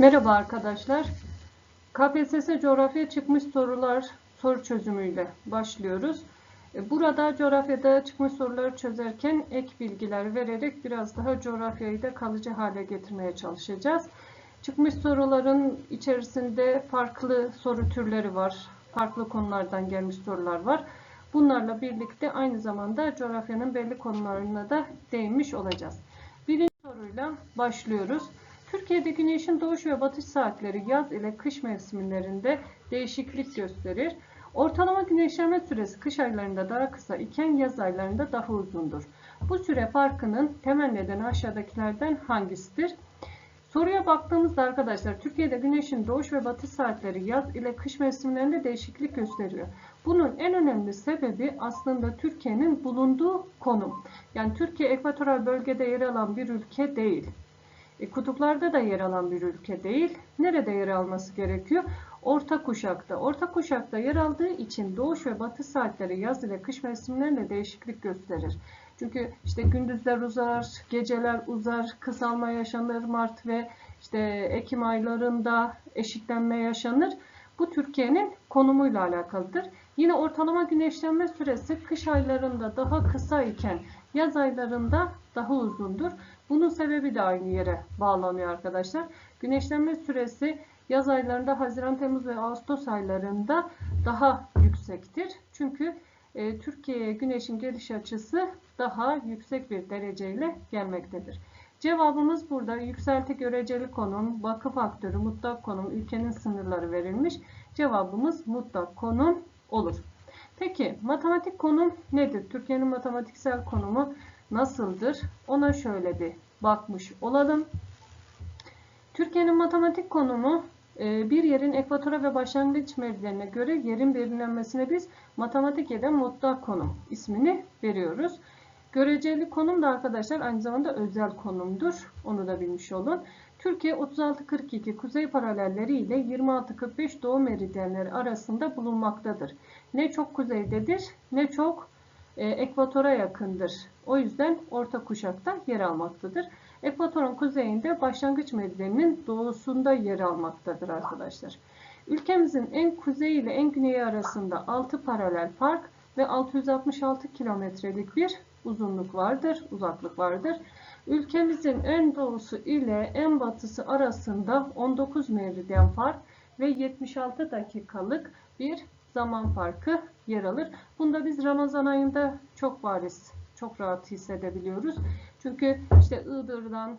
Merhaba arkadaşlar. KPSS coğrafya çıkmış sorular soru çözümüyle başlıyoruz. E, Burada coğrafyada çıkmış soruları çözerken ek bilgiler vererek biraz daha coğrafyayı da kalıcı hale getirmeye çalışacağız. Çıkmış soruların içerisinde farklı soru türleri var. Farklı konulardan gelmiş sorular var. Bunlarla birlikte aynı zamanda coğrafyanın belli konularına da değinmiş olacağız. Birinci soruyla başlıyoruz. Türkiye'de güneşin doğuş ve batış saatleri yaz ile kış mevsimlerinde değişiklik gösterir. Ortalama güneşlenme süresi kış aylarında daha kısa iken yaz aylarında daha uzundur. Bu süre farkının temel nedeni aşağıdakilerden hangisidir? Soruya baktığımızda arkadaşlar Türkiye'de güneşin doğuş ve batış saatleri yaz ile kış mevsimlerinde değişiklik gösteriyor. Bunun en önemli sebebi aslında Türkiye'nin bulunduğu konum. Yani Türkiye ekvatoral bölgede yer alan bir ülke değil. E, kutuplarda da yer alan bir ülke değil. Nerede yer alması gerekiyor? Orta kuşakta. Orta kuşakta yer aldığı için doğuş ve batış saatleri yaz ile kış mevsimlerinde değişiklik gösterir. Çünkü işte gündüzler uzar, geceler uzar, kısalma yaşanır Mart ve işte Ekim aylarında eşitlenme yaşanır. Bu Türkiye'nin konumuyla alakalıdır. Yine ortalama güneşlenme süresi kış aylarında daha kısa iken yaz aylarında daha uzundur. Bunun sebebi de aynı yere bağlanıyor arkadaşlar. Güneşlenme süresi yaz aylarında Haziran, Temmuz ve Ağustos aylarında daha yüksektir. Çünkü e, Türkiye'ye güneşin geliş açısı daha yüksek bir dereceyle gelmektedir. Cevabımız burada yükselti göreceli konum, bakı faktörü, mutlak konum, ülkenin sınırları verilmiş. Cevabımız mutlak konum olur. Peki matematik konum nedir? Türkiye'nin matematiksel konumu nasıldır? Ona şöyle bir bakmış olalım. Türkiye'nin matematik konumu e, bir yerin ekvatora ve başlangıç meridyenine göre yerin belirlenmesine biz matematik eden mutlak konum ismini veriyoruz. Göreceli konum da arkadaşlar aynı zamanda özel konumdur. Onu da bilmiş olun. Türkiye 36-42 kuzey paralelleri ile 26-45 doğu meridyenleri arasında bulunmaktadır. Ne çok kuzeydedir ne çok e, ekvatora yakındır. O yüzden orta kuşakta yer almaktadır. Ekvatorun kuzeyinde başlangıç meridyeninin doğusunda yer almaktadır arkadaşlar. Ülkemizin en kuzeyi ile en güneyi arasında 6 paralel fark ve 666 kilometrelik bir uzunluk vardır, uzaklık vardır. Ülkemizin en doğusu ile en batısı arasında 19 meridyen fark ve 76 dakikalık bir zaman farkı yer alır. Bunda biz Ramazan ayında çok bariz, çok rahat hissedebiliyoruz. Çünkü işte Iğdır'dan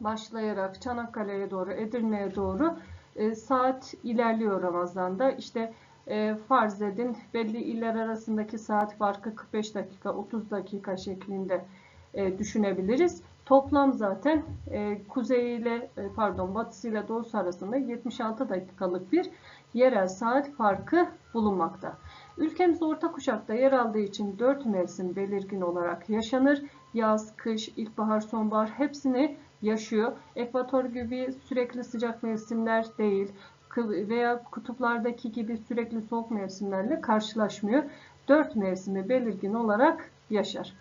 başlayarak Çanakkale'ye doğru, Edirne'ye doğru e, saat ilerliyor Ramazan'da. İşte e, farz edin belli iller arasındaki saat farkı 45 dakika, 30 dakika şeklinde e, düşünebiliriz. Toplam zaten e, kuzey ile e, pardon batısı ile doğusu arasında 76 dakikalık bir yerel saat farkı bulunmakta. Ülkemiz orta kuşakta yer aldığı için 4 mevsim belirgin olarak yaşanır. Yaz, kış, ilkbahar, sonbahar hepsini yaşıyor. Ekvator gibi sürekli sıcak mevsimler değil veya kutuplardaki gibi sürekli soğuk mevsimlerle karşılaşmıyor. 4 mevsimi belirgin olarak yaşar.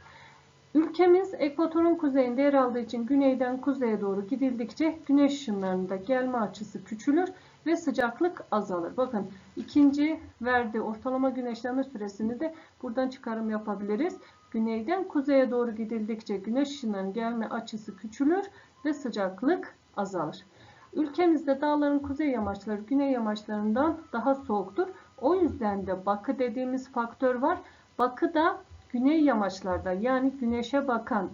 Ülkemiz ekvatorun kuzeyinde yer aldığı için güneyden kuzeye doğru gidildikçe güneş ışınlarında gelme açısı küçülür ve sıcaklık azalır. Bakın ikinci verdiği ortalama güneşlenme süresini de buradan çıkarım yapabiliriz. Güneyden kuzeye doğru gidildikçe güneş ışınlarının gelme açısı küçülür ve sıcaklık azalır. Ülkemizde dağların kuzey yamaçları güney yamaçlarından daha soğuktur. O yüzden de bakı dediğimiz faktör var. Bakı da güney yamaçlarda yani güneşe bakan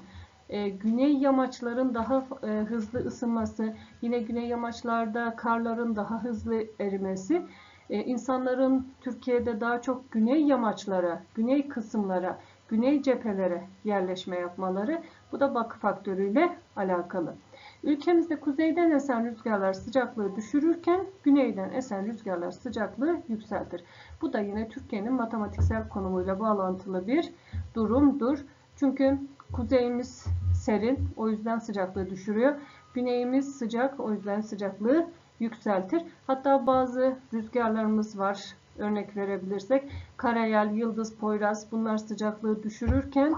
e, güney yamaçların daha e, hızlı ısınması, yine güney yamaçlarda karların daha hızlı erimesi, e, insanların Türkiye'de daha çok güney yamaçlara, güney kısımlara, güney cephelere yerleşme yapmaları bu da bakı faktörüyle alakalı. Ülkemizde kuzeyden esen rüzgarlar sıcaklığı düşürürken güneyden esen rüzgarlar sıcaklığı yükseltir. Bu da yine Türkiye'nin matematiksel konumuyla bağlantılı bir durumdur. Çünkü kuzeyimiz serin o yüzden sıcaklığı düşürüyor. Güneyimiz sıcak o yüzden sıcaklığı yükseltir. Hatta bazı rüzgarlarımız var. Örnek verebilirsek Karayel, Yıldız, Poyraz bunlar sıcaklığı düşürürken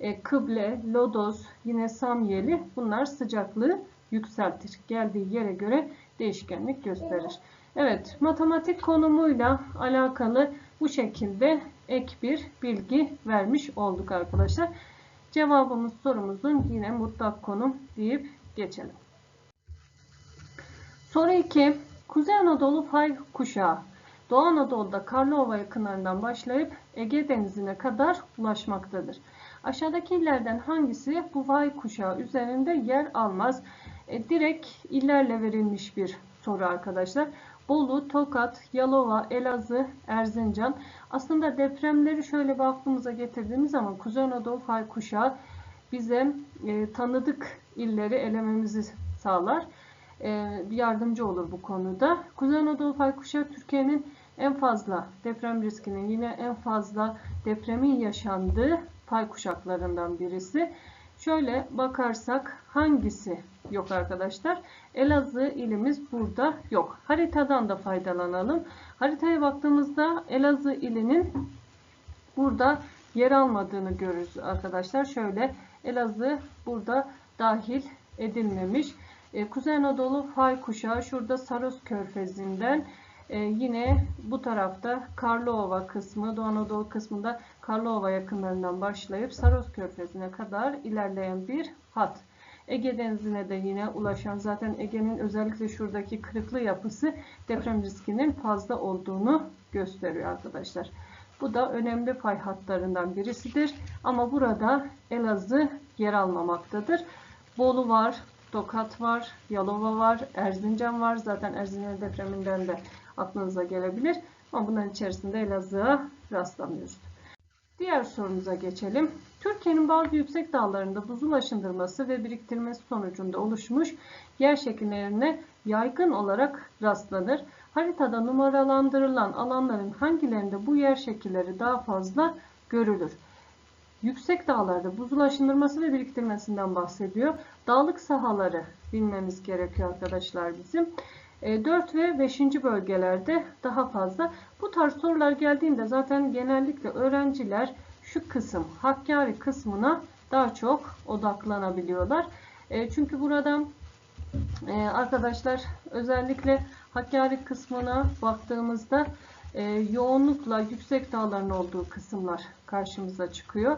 e, Kıble, Lodos, yine Samyeli bunlar sıcaklığı yükseltir. Geldiği yere göre değişkenlik gösterir. Evet, matematik konumuyla alakalı bu şekilde ek bir bilgi vermiş olduk arkadaşlar. Cevabımız sorumuzun yine mutlak konum deyip geçelim. Soru 2. Kuzey Anadolu fay kuşağı Doğu Anadolu'da Karlova yakınlarından başlayıp Ege Denizi'ne kadar ulaşmaktadır. Aşağıdaki illerden hangisi bu fay kuşağı üzerinde yer almaz? E, direkt illerle verilmiş bir soru arkadaşlar. Bolu, Tokat, Yalova, Elazığ, Erzincan. Aslında depremleri şöyle bir aklımıza getirdiğimiz zaman Kuzey Anadolu fay kuşağı bize e, tanıdık illeri elememizi sağlar. E, yardımcı olur bu konuda. Kuzey Anadolu fay kuşağı Türkiye'nin en fazla deprem riskinin yine en fazla depremin yaşandığı fay kuşaklarından birisi. Şöyle bakarsak hangisi yok arkadaşlar? Elazığ ilimiz burada yok. Haritadan da faydalanalım. Haritaya baktığımızda Elazığ ilinin burada yer almadığını görürüz arkadaşlar. Şöyle Elazığ burada dahil edilmemiş. Ee, Kuzey Anadolu fay kuşağı şurada Saros Körfezi'nden ee, yine bu tarafta Karlova kısmı, Doğu Anadolu kısmında Karlova yakınlarından başlayıp Saros Körfezi'ne kadar ilerleyen bir hat. Ege Denizi'ne de yine ulaşan zaten Ege'nin özellikle şuradaki kırıklı yapısı deprem riskinin fazla olduğunu gösteriyor arkadaşlar. Bu da önemli pay hatlarından birisidir. Ama burada Elazığ yer almamaktadır. Bolu var, Tokat var, Yalova var, Erzincan var. Zaten Erzincan depreminden de aklınıza gelebilir. Ama bunların içerisinde Elazığ'a rastlamıyoruz. Diğer sorumuza geçelim. Türkiye'nin bazı yüksek dağlarında buzul aşındırması ve biriktirmesi sonucunda oluşmuş yer şekillerine yaygın olarak rastlanır. Haritada numaralandırılan alanların hangilerinde bu yer şekilleri daha fazla görülür? Yüksek dağlarda buzul aşındırması ve biriktirmesinden bahsediyor. Dağlık sahaları bilmemiz gerekiyor arkadaşlar bizim. 4 e, ve 5. bölgelerde daha fazla. Bu tarz sorular geldiğinde zaten genellikle öğrenciler şu kısım Hakkari kısmına daha çok odaklanabiliyorlar. E, çünkü burada e, arkadaşlar özellikle Hakkari kısmına baktığımızda yoğunlukla yüksek dağların olduğu kısımlar karşımıza çıkıyor.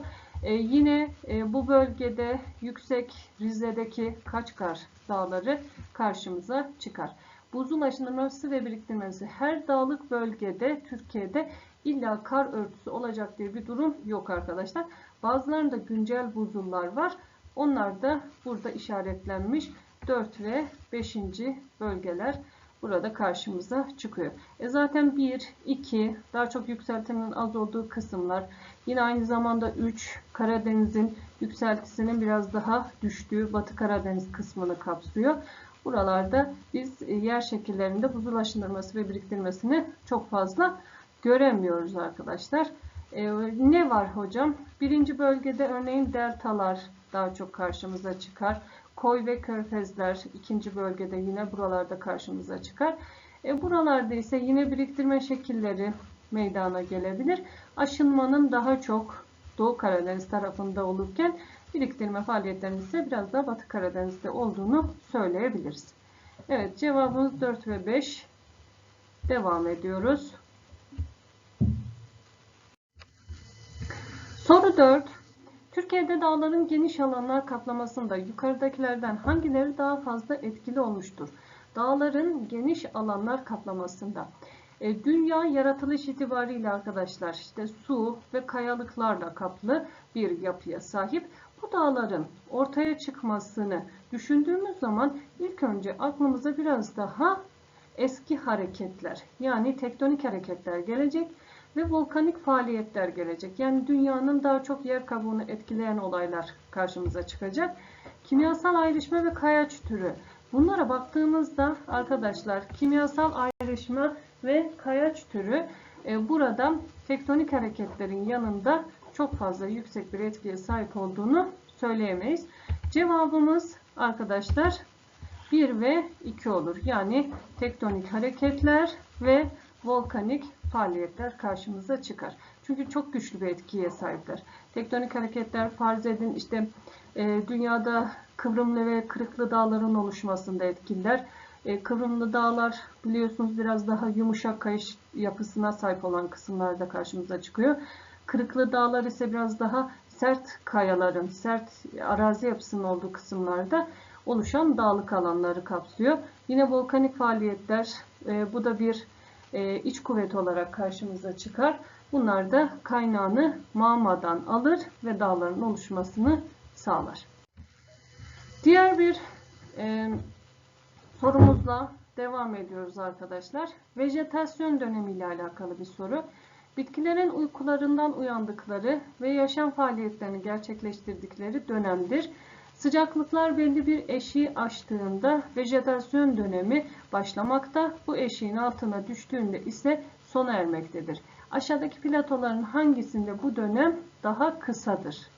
Yine bu bölgede yüksek Rize'deki Kaçkar dağları karşımıza çıkar. Buzul aşınması ve biriktirmesi her dağlık bölgede Türkiye'de illa kar örtüsü olacak diye bir durum yok arkadaşlar. Bazılarında güncel buzullar var. Onlar da burada işaretlenmiş 4 ve 5. bölgeler burada karşımıza çıkıyor. E zaten 1, 2 daha çok yükseltinin az olduğu kısımlar. Yine aynı zamanda 3 Karadeniz'in yükseltisinin biraz daha düştüğü Batı Karadeniz kısmını kapsıyor. Buralarda biz e, yer şekillerinde buzul aşındırması ve biriktirmesini çok fazla göremiyoruz arkadaşlar. Ee, ne var hocam? Birinci bölgede örneğin deltalar daha çok karşımıza çıkar. Koy ve körfezler ikinci bölgede yine buralarda karşımıza çıkar. E, buralarda ise yine biriktirme şekilleri meydana gelebilir. Aşınmanın daha çok Doğu Karadeniz tarafında olurken biriktirme faaliyetlerinin ise biraz daha Batı Karadeniz'de olduğunu söyleyebiliriz. Evet cevabımız 4 ve 5. Devam ediyoruz. Soru 4. Türkiye'de dağların geniş alanlar kaplamasında yukarıdakilerden hangileri daha fazla etkili olmuştur? Dağların geniş alanlar kaplamasında. E, dünya yaratılış itibariyle arkadaşlar işte su ve kayalıklarla kaplı bir yapıya sahip. Bu dağların ortaya çıkmasını düşündüğümüz zaman ilk önce aklımıza biraz daha eski hareketler yani tektonik hareketler gelecek ve volkanik faaliyetler gelecek. Yani dünyanın daha çok yer kabuğunu etkileyen olaylar karşımıza çıkacak. Kimyasal ayrışma ve kayaç türü. Bunlara baktığımızda arkadaşlar kimyasal ayrışma ve kayaç türü e, burada tektonik hareketlerin yanında çok fazla yüksek bir etkiye sahip olduğunu söyleyemeyiz. Cevabımız arkadaşlar 1 ve 2 olur. Yani tektonik hareketler ve volkanik faaliyetler karşımıza çıkar. Çünkü çok güçlü bir etkiye sahipler. Tektonik hareketler farz edin işte e, dünyada kıvrımlı ve kırıklı dağların oluşmasında etkililer. E, kıvrımlı dağlar biliyorsunuz biraz daha yumuşak kayış yapısına sahip olan kısımlarda karşımıza çıkıyor. Kırıklı dağlar ise biraz daha sert kayaların, sert arazi yapısının olduğu kısımlarda oluşan dağlık alanları kapsıyor. Yine volkanik faaliyetler, e, bu da bir e, iç kuvvet olarak karşımıza çıkar. Bunlar da kaynağını mağmadan alır ve dağların oluşmasını sağlar. Diğer bir e, sorumuzla devam ediyoruz arkadaşlar. Vejetasyon dönemi ile alakalı bir soru. Bitkilerin uykularından uyandıkları ve yaşam faaliyetlerini gerçekleştirdikleri dönemdir. Sıcaklıklar belli bir eşiği aştığında vejetasyon dönemi başlamakta. Bu eşiğin altına düştüğünde ise sona ermektedir. Aşağıdaki platoların hangisinde bu dönem daha kısadır?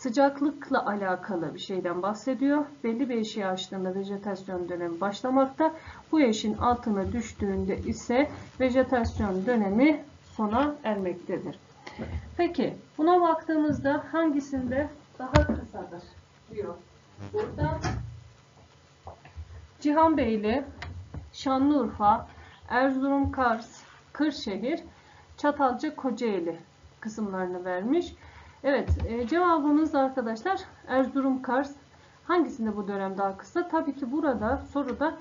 Sıcaklıkla alakalı bir şeyden bahsediyor. Belli bir eşiği aştığında vejetasyon dönemi başlamakta. Bu eşiğin altına düştüğünde ise vejetasyon dönemi sona ermektedir. Peki buna baktığımızda hangisinde daha kısadır diyor. Burada Cihanbeyli, Şanlıurfa, Erzurum, Kars, Kırşehir, Çatalca, Kocaeli kısımlarını vermiş. Evet e, cevabımız arkadaşlar Erzurum, Kars. Hangisinde bu dönem daha kısa? Tabii ki burada soruda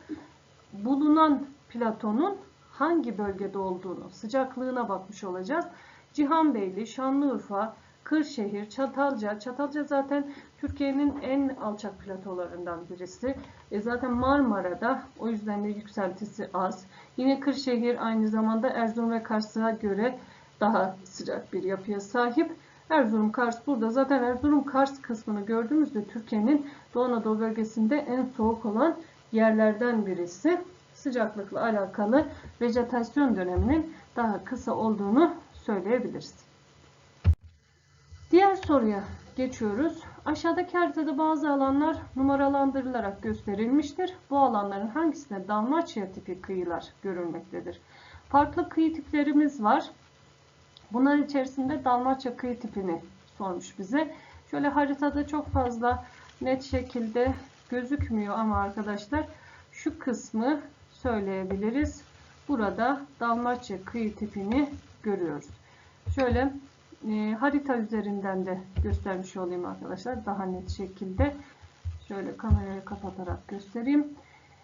bulunan platonun hangi bölgede olduğunu, sıcaklığına bakmış olacağız. Cihanbeyli, Şanlıurfa, Kırşehir, Çatalca. Çatalca zaten Türkiye'nin en alçak platolarından birisi. E zaten Marmara'da o yüzden de yükseltisi az. Yine Kırşehir aynı zamanda Erzurum ve Kars'a göre daha sıcak bir yapıya sahip. Erzurum Kars burada. Zaten Erzurum Kars kısmını gördüğümüzde Türkiye'nin Doğu Anadolu bölgesinde en soğuk olan yerlerden birisi. Sıcaklıkla alakalı vejetasyon döneminin daha kısa olduğunu söyleyebiliriz. Diğer soruya geçiyoruz. Aşağıdaki haritada bazı alanlar numaralandırılarak gösterilmiştir. Bu alanların hangisinde Dalmaçya tipi kıyılar görülmektedir? Farklı kıyı tiplerimiz var. Bunların içerisinde Dalmaçya kıyı tipini sormuş bize. Şöyle haritada çok fazla net şekilde gözükmüyor ama arkadaşlar şu kısmı söyleyebiliriz. Burada Dalmaçya kıyı tipini görüyoruz. Şöyle e, harita üzerinden de göstermiş olayım arkadaşlar. Daha net şekilde. Şöyle kamerayı kapatarak göstereyim.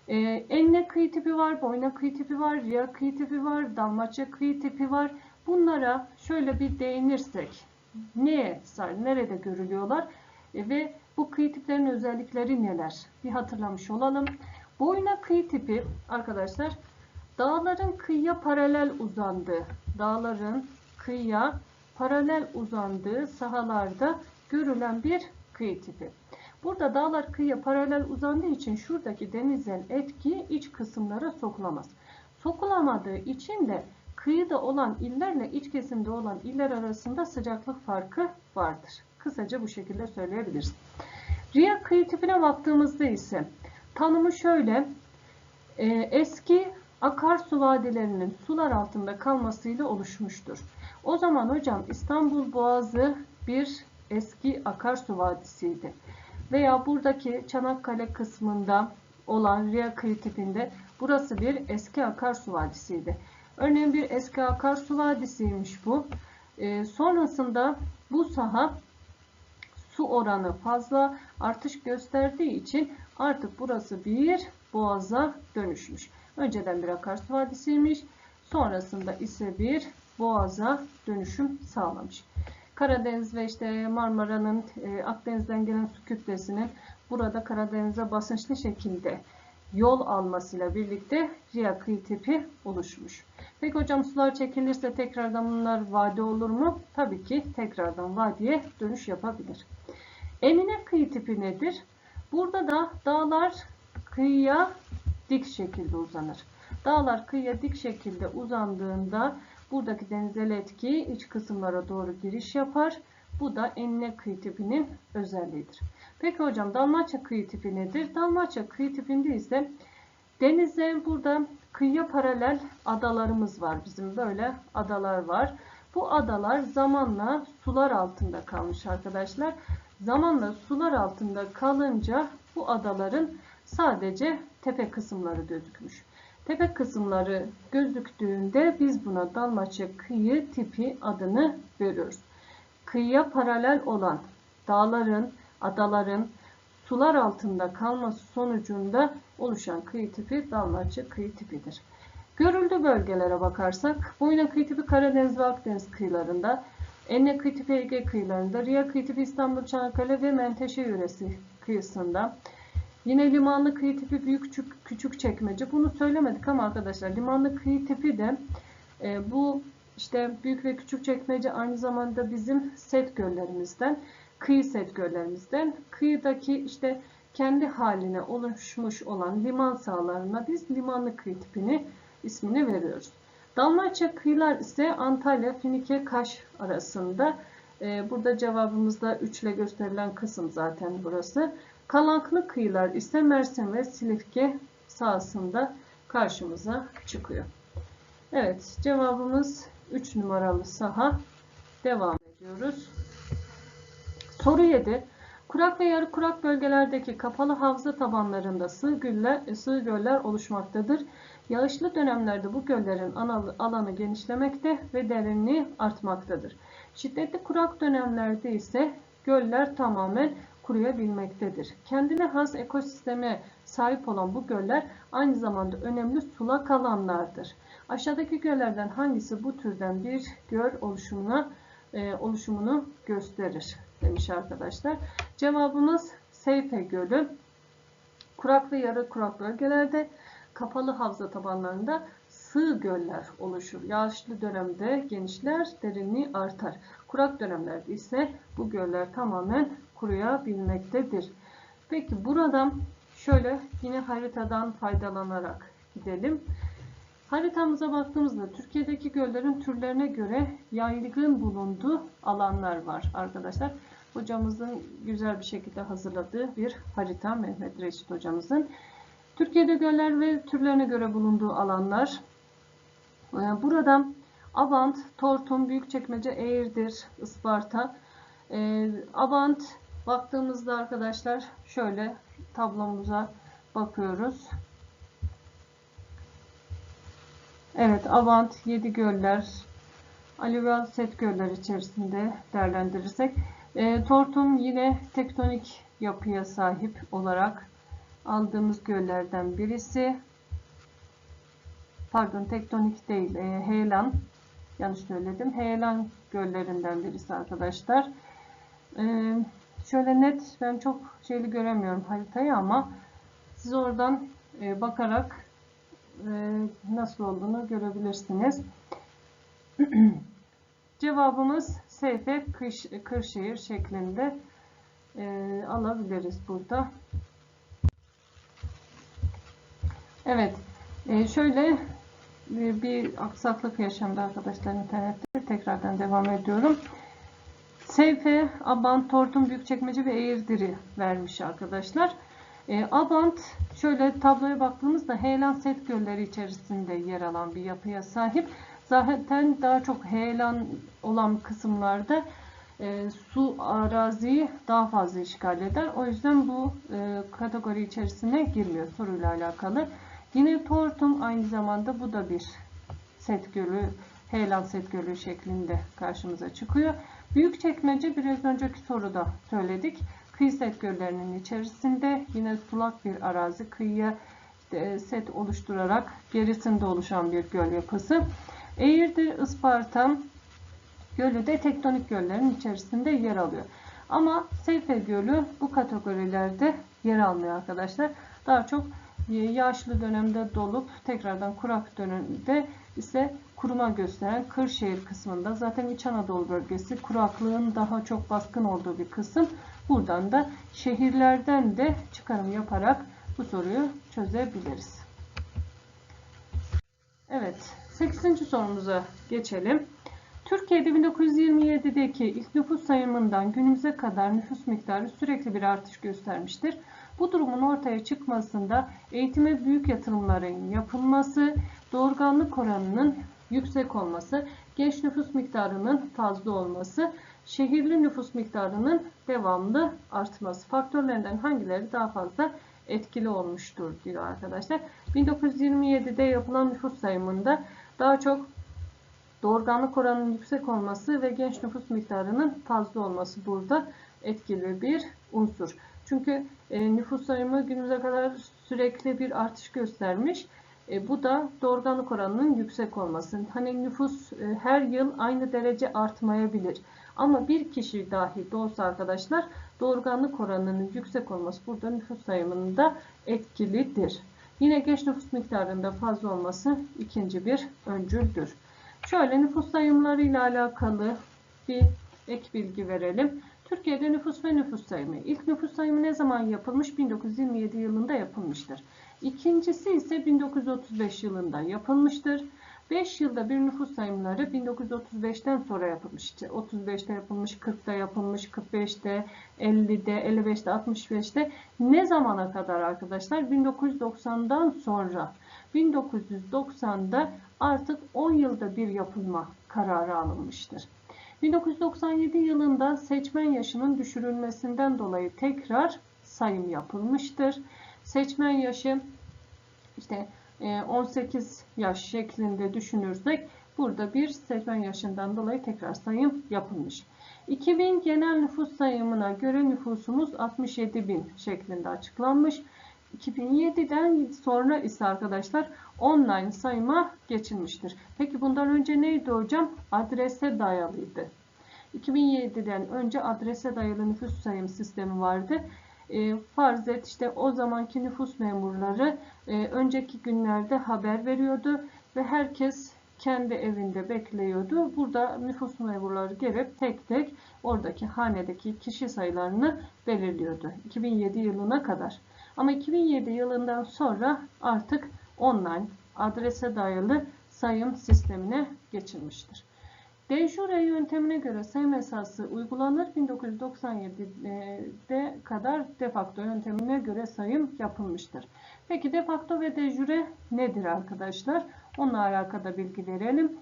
E, enine kıyı tipi var, boyna kıyı tipi var, riya kıyı tipi var, dalmaçya kıyı tipi var. Bunlara şöyle bir değinirsek neye, nerede görülüyorlar e, ve bu kıyı tiplerinin özellikleri neler? Bir hatırlamış olalım. Boyna kıyı tipi arkadaşlar dağların kıyıya paralel uzandığı, dağların kıyıya paralel uzandığı sahalarda görülen bir kıyı tipi. Burada dağlar kıyıya paralel uzandığı için şuradaki denizden etki iç kısımlara sokulamaz. Sokulamadığı için de kıyıda olan illerle iç kesimde olan iller arasında sıcaklık farkı vardır. Kısaca bu şekilde söyleyebiliriz. Riya kıyı tipine baktığımızda ise tanımı şöyle. E, eski akarsu vadilerinin sular altında kalmasıyla oluşmuştur. O zaman hocam İstanbul Boğazı bir eski akarsu vadisiydi. Veya buradaki Çanakkale kısmında olan Riya kıyı tipinde burası bir eski akarsu vadisiydi. Örneğin bir eski akarsu vadisiymiş bu. E, sonrasında bu saha su oranı fazla artış gösterdiği için artık burası bir boğaza dönüşmüş. Önceden bir akarsu vadisiymiş. Sonrasında ise bir boğaza dönüşüm sağlamış. Karadeniz ve işte Marmara'nın e, Akdeniz'den gelen su kütlesinin burada Karadeniz'e basınçlı şekilde yol almasıyla birlikte Riya kıyı tipi oluşmuş. Peki hocam sular çekilirse tekrardan bunlar vadi olur mu? Tabii ki tekrardan vadiye dönüş yapabilir. Enine kıyı tipi nedir? Burada da dağlar kıyıya dik şekilde uzanır. Dağlar kıyıya dik şekilde uzandığında buradaki denizel etki iç kısımlara doğru giriş yapar. Bu da enine kıyı tipinin özelliğidir. Peki hocam Dalmaçya kıyı tipi nedir? Dalmaçya kıyı tipinde ise denize burada kıyıya paralel adalarımız var. Bizim böyle adalar var. Bu adalar zamanla sular altında kalmış arkadaşlar. zamanla sular altında kalınca bu adaların sadece tepe kısımları gözükmüş. Tepe kısımları gözüktüğünde biz buna Dalmaçya kıyı tipi adını veriyoruz. Kıyıya paralel olan dağların, adaların sular altında kalması sonucunda oluşan kıyı tipi Dalmaçya kıyı tipidir. Görüldü bölgelere bakarsak, Boyna kıyı tipi Karadeniz ve Akdeniz kıyılarında, Enne kıyı tipi Ege kıyılarında, Riya kıyı tipi İstanbul, Çanakkale ve Menteşe yöresi kıyısında, Yine limanlı kıyı tipi büyük küçük, küçük çekmece. Bunu söylemedik ama arkadaşlar limanlı kıyı tipi de e, bu işte büyük ve küçük çekmece aynı zamanda bizim set göllerimizden, kıyı set göllerimizden, kıyıdaki işte kendi haline oluşmuş olan liman sahalarına biz limanlı kıyı tipini ismini veriyoruz. Dalmaçya kıyılar ise Antalya, Finike, Kaş arasında. E, burada cevabımızda 3 ile gösterilen kısım zaten burası. Kalanklı kıyılar ise Mersin ve Silifke sahasında karşımıza çıkıyor. Evet cevabımız 3 numaralı saha. Devam ediyoruz. Soru 7. Kurak ve yarı kurak bölgelerdeki kapalı havza tabanlarında sığ, güller, sığ göller oluşmaktadır. Yağışlı dönemlerde bu göllerin alanı genişlemekte ve derinliği artmaktadır. Şiddetli kurak dönemlerde ise göller tamamen kuruyabilmektedir. Kendine has ekosisteme sahip olan bu göller aynı zamanda önemli sulak alanlardır. Aşağıdaki göllerden hangisi bu türden bir göl oluşumuna e, oluşumunu gösterir demiş arkadaşlar. Cevabımız Seyfe Gölü. Kurak ve yarı kurak bölgelerde kapalı havza tabanlarında sığ göller oluşur. Yağışlı dönemde genişler, derinliği artar. Kurak dönemlerde ise bu göller tamamen kuruyabilmektedir. Peki buradan şöyle yine haritadan faydalanarak gidelim. Haritamıza baktığımızda Türkiye'deki göllerin türlerine göre yaygın bulunduğu alanlar var arkadaşlar. Hocamızın güzel bir şekilde hazırladığı bir harita Mehmet Reşit hocamızın. Türkiye'de göller ve türlerine göre bulunduğu alanlar. Ee, burada Abant, Tortum, Büyükçekmece, Eğirdir, Isparta. Ee, Abant baktığımızda arkadaşlar şöyle tablomuza bakıyoruz. Evet, Avant, Yedi Göller, Alüvyal Set Göller içerisinde değerlendirirsek. E, Tortum yine tektonik yapıya sahip olarak aldığımız göllerden birisi. Pardon, tektonik değil, e, heyelan. Yanlış söyledim. Heyelan göllerinden birisi arkadaşlar. E, şöyle net, ben çok şeyli göremiyorum haritayı ama siz oradan e, bakarak nasıl olduğunu görebilirsiniz. Cevabımız Seyfe Kırşehir şeklinde e, alabiliriz burada. Evet. E, şöyle bir aksaklık yaşandı arkadaşlar internette. Tekrardan devam ediyorum. Seyfe, Abant, Tortum, Büyükçekmece ve Eğirdir'i vermiş arkadaşlar. E, Abant şöyle tabloya baktığımızda heyelan set gölleri içerisinde yer alan bir yapıya sahip. Zaten daha çok heyelan olan kısımlarda e, su araziyi daha fazla işgal eder. O yüzden bu e, kategori içerisine girmiyor soruyla alakalı. Yine Tortum aynı zamanda bu da bir set gölü, heyelan set gölü şeklinde karşımıza çıkıyor. Büyükçekmece biraz önceki soruda söyledik. Kıyı set göllerinin içerisinde yine sulak bir arazi kıyıya işte set oluşturarak gerisinde oluşan bir göl yapısı. Eğirdir, Isparta gölü de tektonik göllerin içerisinde yer alıyor. Ama Seyfe Gölü bu kategorilerde yer almıyor arkadaşlar. Daha çok yağışlı dönemde dolup tekrardan kurak dönemde ise kuruma gösteren Kırşehir kısmında zaten İç Anadolu bölgesi kuraklığın daha çok baskın olduğu bir kısım. Buradan da şehirlerden de çıkarım yaparak bu soruyu çözebiliriz. Evet, 8. sorumuza geçelim. Türkiye'de 1927'deki ilk nüfus sayımından günümüze kadar nüfus miktarı sürekli bir artış göstermiştir. Bu durumun ortaya çıkmasında eğitime büyük yatırımların yapılması, doğurganlık oranının yüksek olması, genç nüfus miktarının fazla olması, şehirli nüfus miktarının devamlı artması. Faktörlerinden hangileri daha fazla etkili olmuştur diyor arkadaşlar. 1927'de yapılan nüfus sayımında daha çok doğurganlık oranının yüksek olması ve genç nüfus miktarının fazla olması burada etkili bir unsur. Çünkü e, nüfus sayımı günümüze kadar sürekli bir artış göstermiş. E, bu da doğurganlık oranının yüksek olması. Hani nüfus e, her yıl aynı derece artmayabilir. Ama bir kişi dahi doğsa arkadaşlar doğurganlık oranının yüksek olması burada nüfus sayımında etkilidir. Yine genç nüfus miktarında fazla olması ikinci bir öncüldür. Şöyle nüfus sayımları ile alakalı bir ek bilgi verelim. Türkiye'de nüfus ve nüfus sayımı. İlk nüfus sayımı ne zaman yapılmış? 1927 yılında yapılmıştır. İkincisi ise 1935 yılında yapılmıştır. 5 yılda bir nüfus sayımları 1935'ten sonra yapılmış. İşte 35'te yapılmış, 40'ta yapılmış, 45'te, 50'de, 55'te, 65'te. Ne zamana kadar arkadaşlar? 1990'dan sonra. 1990'da artık 10 yılda bir yapılma kararı alınmıştır. 1997 yılında seçmen yaşının düşürülmesinden dolayı tekrar sayım yapılmıştır. Seçmen yaşı işte 18 e, yaş şeklinde düşünürsek burada bir seçmen yaşından dolayı tekrar sayım yapılmış. 2000 genel nüfus sayımına göre nüfusumuz 67 bin şeklinde açıklanmış. 2007'den sonra ise arkadaşlar online sayıma geçilmiştir. Peki bundan önce neydi hocam? Adrese dayalıydı. 2007'den önce adrese dayalı nüfus sayım sistemi vardı. E, farz et işte o zamanki nüfus memurları e, önceki günlerde haber veriyordu ve herkes kendi evinde bekliyordu. Burada nüfus memurları gelip tek tek oradaki hanedeki kişi sayılarını belirliyordu. 2007 yılına kadar. Ama 2007 yılından sonra artık online adrese dayalı sayım sistemine geçilmiştir. De yöntemine göre sayım esası uygulanır. 1997'de kadar de facto yöntemine göre sayım yapılmıştır. Peki de facto ve de nedir arkadaşlar? Onunla alakalı bilgi verelim.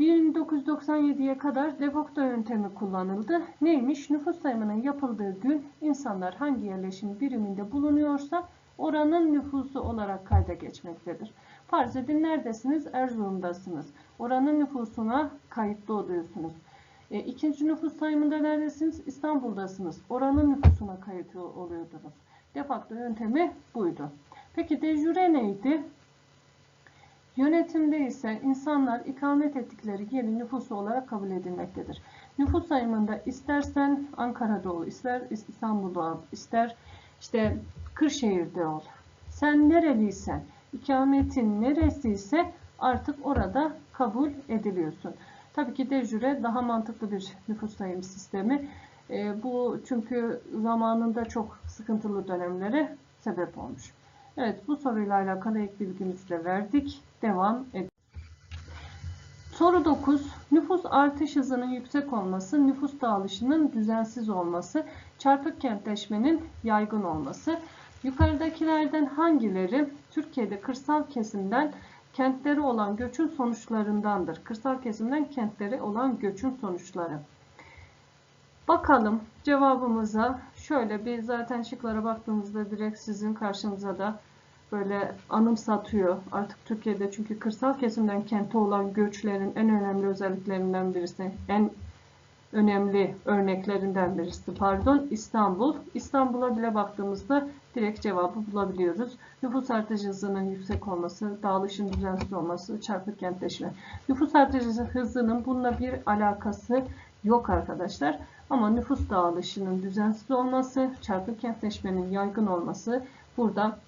1997'ye kadar de facto yöntemi kullanıldı. Neymiş? Nüfus sayımının yapıldığı gün insanlar hangi yerleşim biriminde bulunuyorsa oranın nüfusu olarak kayda geçmektedir. Farz edin neredesiniz? Erzurum'dasınız. Oranın nüfusuna kayıtlı oluyorsunuz. E, ikinci nüfus sayımında neredesiniz? İstanbul'dasınız. Oranın nüfusuna kayıtlı oluyordunuz. De facto yöntemi buydu. Peki de jure neydi? Yönetimde ise insanlar ikamet ettikleri yerin nüfusu olarak kabul edilmektedir. Nüfus sayımında istersen Ankara'da ol, ister İstanbul'da ol, ister işte Kırşehir'de ol. Sen nereliysen, ikametin neresiyse artık orada kabul ediliyorsun. Tabii ki de jüre daha mantıklı bir nüfus sayım sistemi. E, bu çünkü zamanında çok sıkıntılı dönemlere sebep olmuş. Evet bu soruyla alakalı ek bilgimizi de verdik. Devam edelim. Soru 9. Nüfus artış hızının yüksek olması, nüfus dağılışının düzensiz olması, çarpık kentleşmenin yaygın olması. Yukarıdakilerden hangileri Türkiye'de kırsal kesimden kentleri olan göçün sonuçlarındandır? Kırsal kesimden kentleri olan göçün sonuçları. Bakalım cevabımıza şöyle bir zaten şıklara baktığımızda direkt sizin karşınıza da böyle anımsatıyor. Artık Türkiye'de çünkü kırsal kesimden kente olan göçlerin en önemli özelliklerinden birisi, en önemli örneklerinden birisi pardon İstanbul. İstanbul'a bile baktığımızda direkt cevabı bulabiliyoruz. Nüfus artış hızının yüksek olması, dağılışın düzensiz olması, çarpık kentleşme. Nüfus artış hızının bununla bir alakası yok arkadaşlar. Ama nüfus dağılışının düzensiz olması, çarpık kentleşmenin yaygın olması burada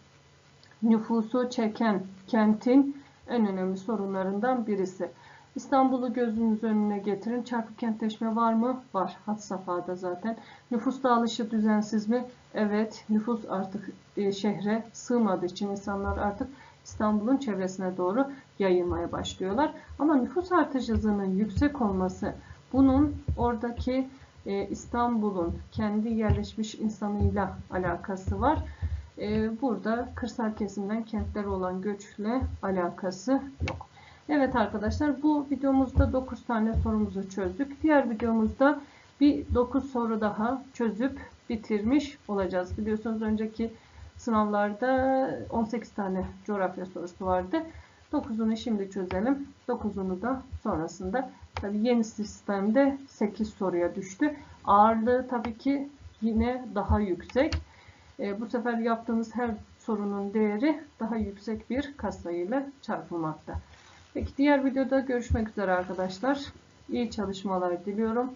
nüfusu çeken kentin en önemli sorunlarından birisi. İstanbul'u gözünüz önüne getirin. Çarpık kentleşme var mı? Var. Hat safhada zaten. Nüfus dağılışı düzensiz mi? Evet. Nüfus artık e, şehre sığmadığı için insanlar artık İstanbul'un çevresine doğru yayılmaya başlıyorlar. Ama nüfus artış hızının yüksek olması bunun oradaki e, İstanbul'un kendi yerleşmiş insanıyla alakası var. E, burada kırsal kesimden kentlere olan göçle alakası yok. Evet arkadaşlar bu videomuzda 9 tane sorumuzu çözdük. Diğer videomuzda bir 9 soru daha çözüp bitirmiş olacağız. Biliyorsunuz önceki sınavlarda 18 tane coğrafya sorusu vardı. 9'unu şimdi çözelim. 9'unu da sonrasında tabii yeni sistemde 8 soruya düştü. Ağırlığı tabii ki yine daha yüksek. E, bu sefer yaptığımız her sorunun değeri daha yüksek bir katsayıyla çarpılmakta. Peki diğer videoda görüşmek üzere arkadaşlar. İyi çalışmalar diliyorum.